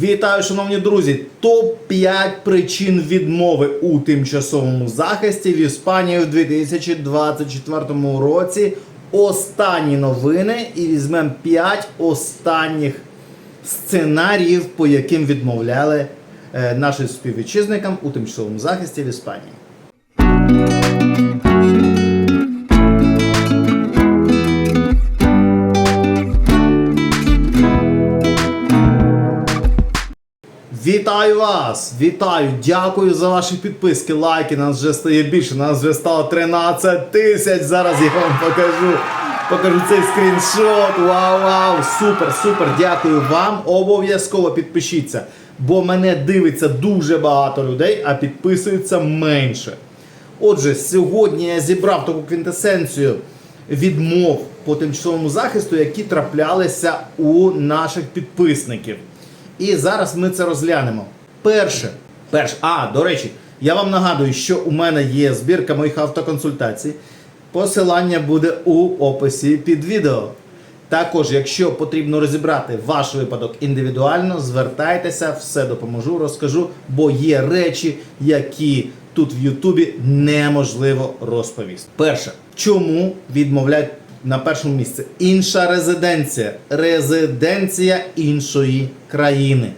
Вітаю, шановні друзі! Топ-5 причин відмови у тимчасовому захисті в Іспанії у 2024 році. Останні новини і візьмемо 5 останніх сценаріїв, по яким відмовляли е, нашим співвітчизникам у тимчасовому захисті в Іспанії. Вас! Вітаю! Дякую за ваші підписки, лайки. Нас вже стає більше. Нас вже стало 13 тисяч. Зараз я вам покажу. Покажу цей скріншот. Вау, вау! Супер, супер! Дякую вам. Обов'язково підпишіться, бо мене дивиться дуже багато людей, а підписується менше. Отже, сьогодні я зібрав таку квінтесенцію відмов по тимчасовому захисту, які траплялися у наших підписників. І зараз ми це розглянемо. Перше, перше, а, до речі, я вам нагадую, що у мене є збірка моїх автоконсультацій. Посилання буде у описі під відео. Також, якщо потрібно розібрати ваш випадок індивідуально, звертайтеся, все допоможу, розкажу, бо є речі, які тут в Ютубі неможливо розповісти. Перше, чому відмовляють на першому місці інша резиденція, резиденція іншої країни.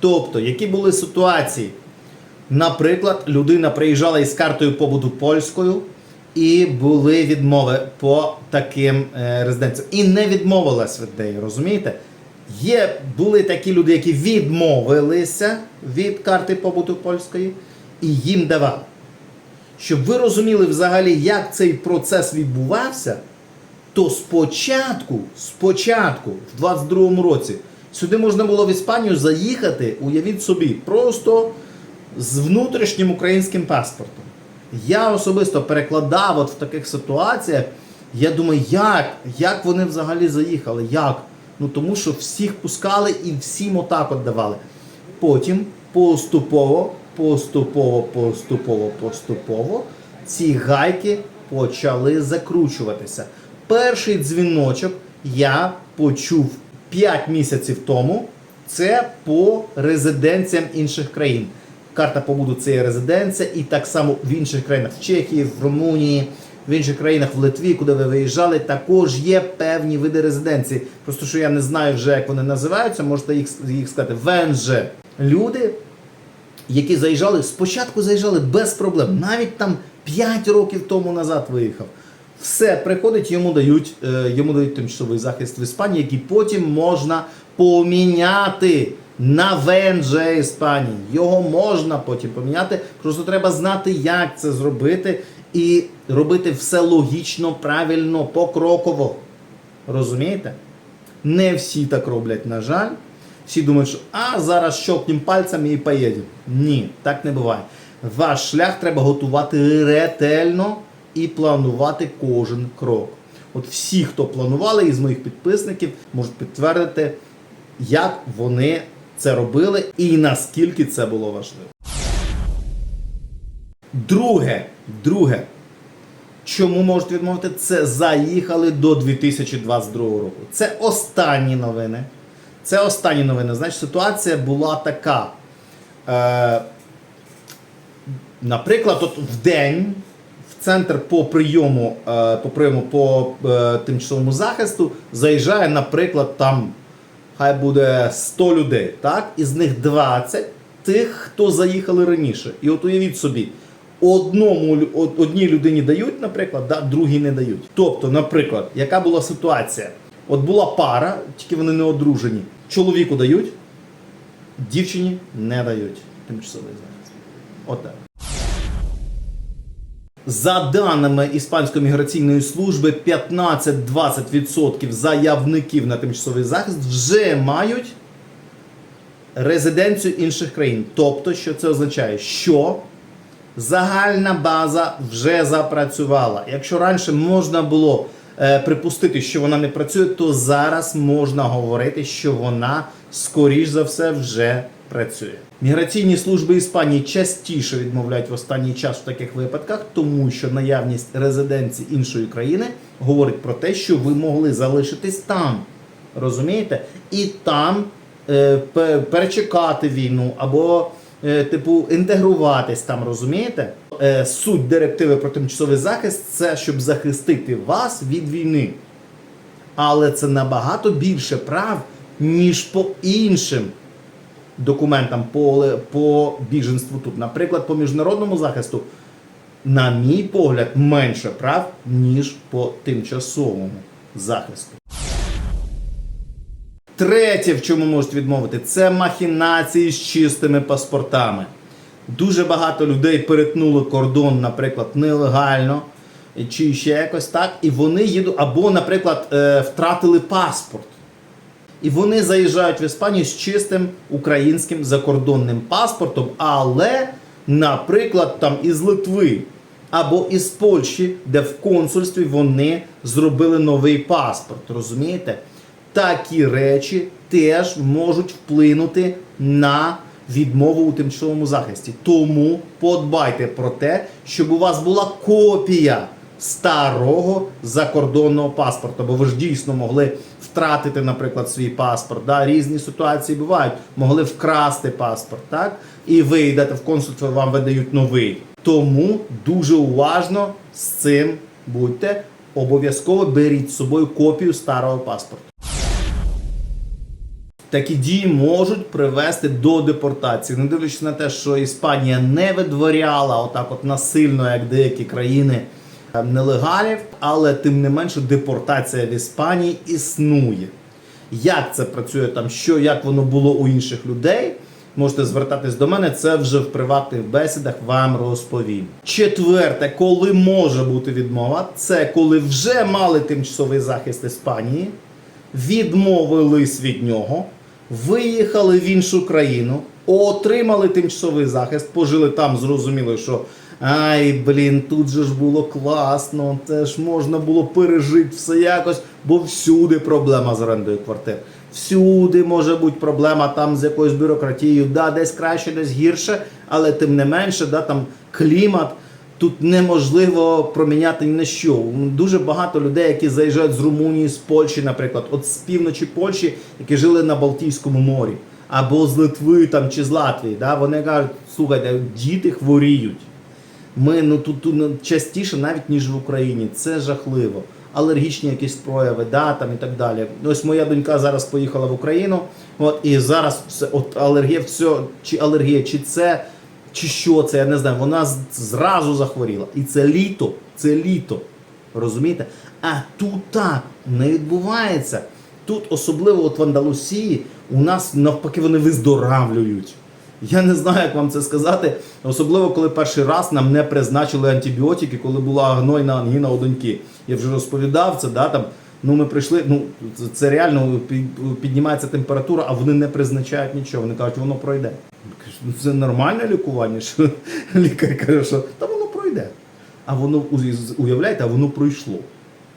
Тобто, які були ситуації? Наприклад, людина приїжджала із картою побуту польською, і були відмови по таким е, резиденціям. І не відмовилась від неї, розумієте? Є, були такі люди, які відмовилися від карти побуту польської, і їм давали. Щоб ви розуміли взагалі, як цей процес відбувався, то спочатку, спочатку, в 22-му році, сюди можна було в Іспанію заїхати, уявіть собі, просто з внутрішнім українським паспортом. Я особисто перекладав от в таких ситуаціях. Я думаю, як? Як вони взагалі заїхали? Як? Ну тому що всіх пускали і всім отак от давали. Потім поступово, поступово, поступово, поступово ці гайки почали закручуватися. Перший дзвіночок я почув 5 місяців тому. Це по резиденціям інших країн. Карта побуду це є резиденція, і так само в інших країнах, в Чехії, в Румунії, в інших країнах в Литві, куди ви виїжджали, також є певні види резиденції. Просто що я не знаю вже, як вони називаються, можете їх, їх сказати. ВНЖ. Люди, які заїжджали, спочатку заїжджали без проблем. Навіть там 5 років тому назад виїхав. Все приходить, йому дають, е, йому дають тимчасовий захист в Іспанії, який потім можна поміняти на ВНЖ Іспанії. Його можна потім поміняти. Просто треба знати, як це зробити, і робити все логічно, правильно, покроково. Розумієте? Не всі так роблять, на жаль. Всі думають, що а зараз щелкнем пальцями і поїдемо. Ні, так не буває. Ваш шлях треба готувати ретельно і планувати кожен крок. От всі, хто планували із моїх підписників, можуть підтвердити, як вони це робили і наскільки це було важливо. Друге, друге, чому можуть відмовити, це заїхали до 2022 року. Це останні новини. Це останні новини. Значить, ситуація була така. Е, наприклад, от в день центр по прийому, е, по прийому по е, тимчасовому захисту заїжджає, наприклад, там хай буде 100 людей, так? Із них 20 тих, хто заїхали раніше. І от уявіть собі, одному одній людині дають, наприклад, да, другій не дають. Тобто, наприклад, яка була ситуація? От була пара, тільки вони не одружені. Чоловіку дають, дівчині не дають тимчасовий захист. Отак. За даними Іспанської міграційної служби, 15-20% заявників на тимчасовий захист вже мають резиденцію інших країн. Тобто, що це означає, що загальна база вже запрацювала. Якщо раніше можна було е, припустити, що вона не працює, то зараз можна говорити, що вона скоріш за все вже працює. Міграційні служби Іспанії частіше відмовляють в останній час в таких випадках, тому що наявність резиденції іншої країни говорить про те, що ви могли залишитись там. Розумієте? І там е, перечекати війну або е, типу інтегруватись там, розумієте? Е, Суть директиви про тимчасовий захист це щоб захистити вас від війни. Але це набагато більше прав, ніж по іншим документам по, по біженству тут. Наприклад, по міжнародному захисту, на мій погляд, менше прав, ніж по тимчасовому захисту. Третє, в чому можуть відмовити, це махінації з чистими паспортами. Дуже багато людей перетнули кордон, наприклад, нелегально чи ще якось так, і вони їдуть, або, наприклад, е, втратили паспорт. І вони заїжджають в Іспанію з чистим українським закордонним паспортом, але, наприклад, там із Литви або із Польщі, де в консульстві вони зробили новий паспорт. Розумієте? Такі речі теж можуть вплинути на відмову у тимчасовому захисті. Тому подбайте про те, щоб у вас була копія старого закордонного паспорта, бо ви ж дійсно могли втратити, наприклад, свій паспорт. Да? Різні ситуації бувають. Могли вкрасти паспорт, так? І ви йдете в консульство, вам видають новий. Тому дуже уважно з цим будьте. Обов'язково беріть з собою копію старого паспорту. Такі дії можуть привести до депортації, не дивлячись на те, що Іспанія не видворяла отак, от насильно, як деякі країни нелегалів, але тим не менше депортація в Іспанії існує. Як це працює там, що як воно було у інших людей? Можете звертатись до мене, це вже в приватних бесідах вам розповім. Четверте, коли може бути відмова, це коли вже мали тимчасовий захист Іспанії, відмовились від нього, виїхали в іншу країну, отримали тимчасовий захист, пожили там, зрозуміли, що ай, блін, тут же ж було класно, це ж можна було пережити все якось, бо всюди проблема з орендою квартир. Всюди може бути проблема там з якоюсь бюрократією, да, десь краще, десь гірше, але тим не менше, да, там клімат. Тут неможливо проміняти ні на що. Дуже багато людей, які заїжджають з Румунії, з Польщі, наприклад, от з півночі Польщі, які жили на Балтійському морі, або з Литви там, чи з Латвії. Да? Вони кажуть, слухайте, діти хворіють. Ми ну тут, тут ну, частіше навіть ніж в Україні. Це жахливо. Алергічні якісь прояви, да, там і так далі. Ось моя донька зараз поїхала в Україну. От і зараз все, от алергія, все, чи алергія, чи це, чи що це, я не знаю. Вона зразу захворіла. І це літо, це літо. Розумієте? А тут так не відбувається. Тут, особливо от в Андалусії, у нас навпаки вони виздоравлюють. Я не знаю, як вам це сказати. Особливо, коли перший раз нам не призначили антибіотики, коли була гнойна ангіна у доньки. Я вже розповідав це, да, там, ну ми прийшли, ну це- реально піднімається температура, а вони не призначають нічого. Вони кажуть, воно пройде. Ну, це нормальне лікування, що лікар каже, що та воно пройде. А воно уявляєте, а воно пройшло.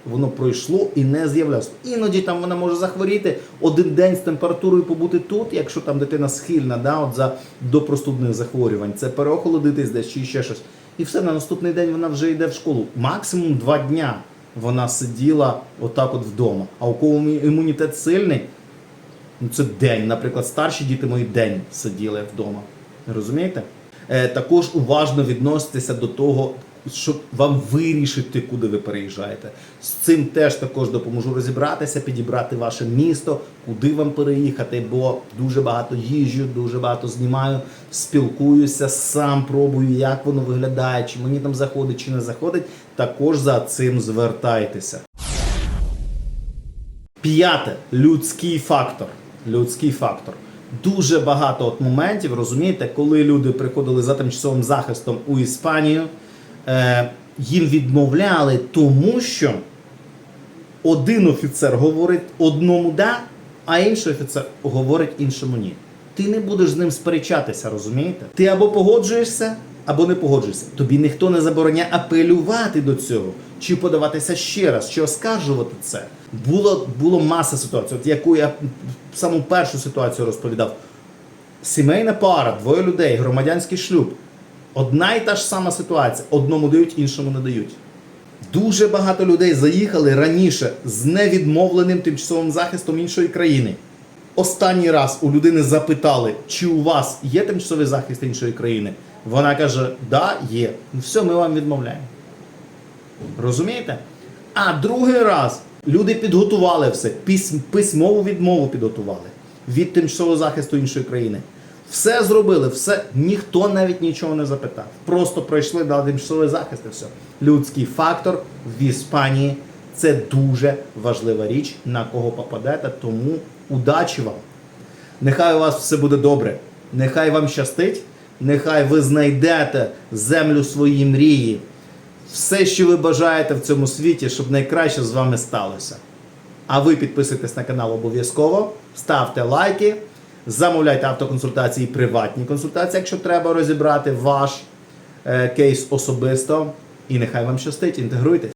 Воно пройшло і не з'являлося. Іноді там вона може захворіти один день з температурою побути тут, якщо там дитина схильна да, от за, до простудних захворювань. Це переохолодитись десь чи ще щось. І все, на наступний день вона вже йде в школу. Максимум два дня вона сиділа отак от вдома. А у кого імунітет сильний, ну це день. Наприклад, старші діти мої день сиділи вдома. Розумієте? Е, також уважно відноситися до того, щоб вам вирішити, куди ви переїжджаєте. З цим теж також допоможу розібратися, підібрати ваше місто, куди вам переїхати, бо дуже багато їжджу, дуже багато знімаю, спілкуюся, сам пробую, як воно виглядає, чи мені там заходить, чи не заходить. Також за цим звертайтеся. П'яте людський фактор. Людський фактор. Дуже багато от моментів, розумієте, коли люди приходили за тимчасовим захистом у Іспанію, їм відмовляли, тому що один офіцер говорить одному да, а інший офіцер говорить іншому ні. Ти не будеш з ним сперечатися, розумієте? Ти або погоджуєшся, або не погоджуєшся. Тобі ніхто не забороняє апелювати до цього, чи подаватися ще раз, чи оскаржувати це. Було, було маса ситуацій, от яку я саму першу ситуацію розповідав. Сімейна пара, двоє людей, громадянський шлюб. Одна і та ж сама ситуація. Одному дають, іншому не дають. Дуже багато людей заїхали раніше з невідмовленим тимчасовим захистом іншої країни. останній раз у людини запитали, чи у вас є тимчасовий захист іншої країни, вона каже, да, є. Ну все, ми вам відмовляємо. Розумієте? А другий раз люди підготували все, письмову відмову підготували від тимчасового захисту іншої країни. Все зробили, все, ніхто навіть нічого не запитав. Просто пройшли, дали тимчасовий захист і все. Людський фактор в Іспанії це дуже важлива річ, на кого попадете, тому удачі вам. Нехай у вас все буде добре, нехай вам щастить, нехай ви знайдете землю своїй мрії, все, що ви бажаєте в цьому світі, щоб найкраще з вами сталося. А ви підписуйтесь на канал обов'язково, ставте лайки, замовляйте автоконсультації, приватні консультації, якщо треба розібрати ваш е, кейс особисто. І нехай вам щастить, інтегруйтесь.